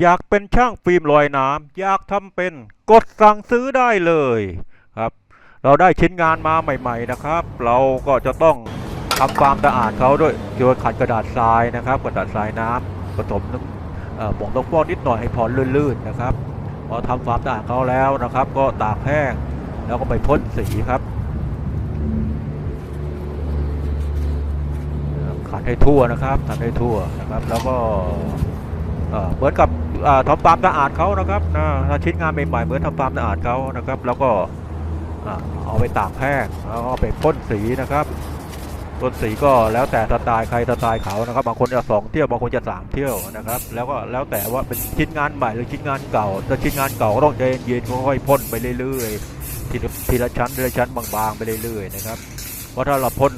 อยากเป็นช่างฟิล์มลอยน้ำอยากทำเป็นกดสั่งซื้อได้เลยครับเราได้ชิ้นงานมาใหม่ ๆนะครับ เราก็จะต้องทำความสะอาดเขาด้วยโดยขัดกระดาษทรายนะครับ กระดาษทรายน้ำผสมน้ำผงต้องฟอกนิดหน่อยให้พอลื่นๆนะครับพอทำความสะอาดเขาแล้วนะครับ ก็ตากแห้งแล้วก็ไปพ่นสีครับขัดให้ทั่วนะครับขัดให้ทั่วนะครับ แล้วก็เหมือนกับ ทำความสะอาดเขานะครับนะถ้าชิ้นงานใหม่ๆเหมือนทำความสะอาดเขานะครับ แล้วก็เอาไปตากแห้งแล้วก็ไปพ่นสีนะครับพ่นสีก็แล้วแต่สไตล์ใครสไตล์เขานะครับบางคนจะสองเที่ยวบางคนจะสามเที่ยวนะครับ แล้วก็แล้วแต่ว่าเป็นชิ้นงานใหม่หรือชิ้นงานเก่าถ้าชิ้นงานเก่าก็ต้องใจเย็นๆค่อยๆพ่นไปเรื่อยๆทีละชั้นทีละชั้นบางๆไปเรื่อยๆนะครับเพราะถ้าเราพ่น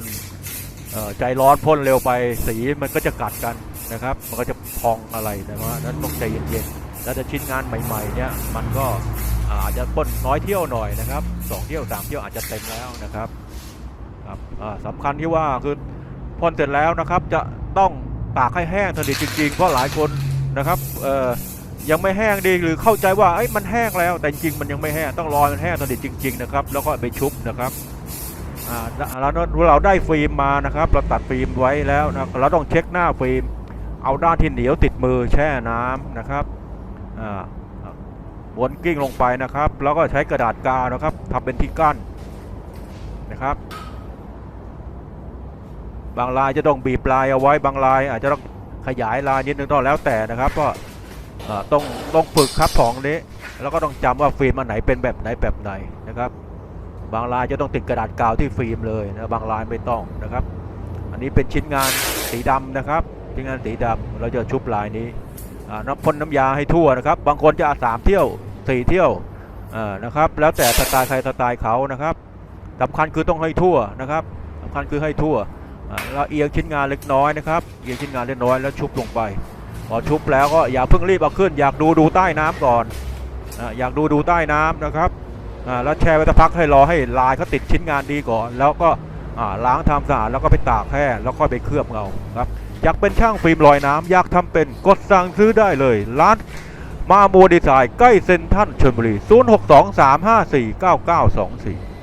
ใจร้อนพ่นเร็วไปสีมันก็จะกัดกันนะครับ มันก็จะพองอะไรนะครับนั้นต้องใจเย็นๆแล้วจะชิ้นงานใหม่ๆเนี่ยมันก็อาจจะพ่นน้อยเที่ยวหน่อยนะครับสองเที่ยวสามเที่ยวอาจจะเต็มแล้วนะครับครับสำคัญที่ว่าคือพ่นเสร็จแล้วนะครับจะต้องตากให้แห้งสนิทจริงๆ เพราะหลายคนนะครับเอ่อยังไม่แห้งดีหรือเข้าใจว่าเอ้มันแห้งแล้วแต่จริงมันยังไม่แห้งต้องรอมันแห้งสนิทจริง ๆ นะครับ แล้วก็ไปชุบนะครับ อ่าแล้วเราได้ฟิล์มมานะครับ เราตัดฟิล์มไว้แล้วนะเราต้องเช็คหน้าฟิล์ม เอาด้านที่เหนียวติดมือแช่น้ำนะครับวนกิ้งลงไปนะครับ แล้วก็ใช้กระดาษกาวนะครับทำเป็นที่กั้นนะครับ บางลายจะต้องบีบลายเอาไว้บางลาย อาจจะต้องขยายลายนิดนึงต้องแล้วแต่นะครับ ก็ต้องต้องฝึกครับของนี้ แล้วก็ต้องจำว่าฟิล์มอันไหนเป็นแบบไหนแบบไหนนะครับ บางลายจะต้องติดกระดาษกาวที่ฟิล์มเลยนะบางลายไม่ต้องนะครับ อันนี้เป็นชิ้นงานสีดำนะครับชิ้นงานสีดำเราจะชุบลายนี้น้ำพ่นน้ำยาให้ทั่วนะครับ บางคนจะสามเที่ยวสี่เที่ยวนะครับ แล้วแต่สไตล์ใครสไตล์เขานะครับสำคัญคือต้องให้ทั่วนะครับสำคัญคือให้ทั่วอ่าแล้วเอียงชิ้นงานเล็กน้อยนะครับเอียงชิ้นงานเล็กน้อยแล้วชุบลงไปพอชุบแล้วก็อย่าเพิ่งรีบเอาขึ้น อยากดูดูใต้น้ำก่อนอยากดูดูใต้น้ำนะครับ แล้วแช่ไว้สักพักให้รอให้ลายเขาติดชิ้นงานดีก่อน แล้วก็อ่าล้างทำสะอาดแล้วก็ไปตากแห้งแล้วก็ไปเคลือบเงาครับอยากเป็นช่างฟิล์มลอยน้ำอยากทำเป็นกดสั่งซื้อได้เลยร้านมาโมดีไซน์ใกล้เซ็นทรัลชลบุรี 0623549924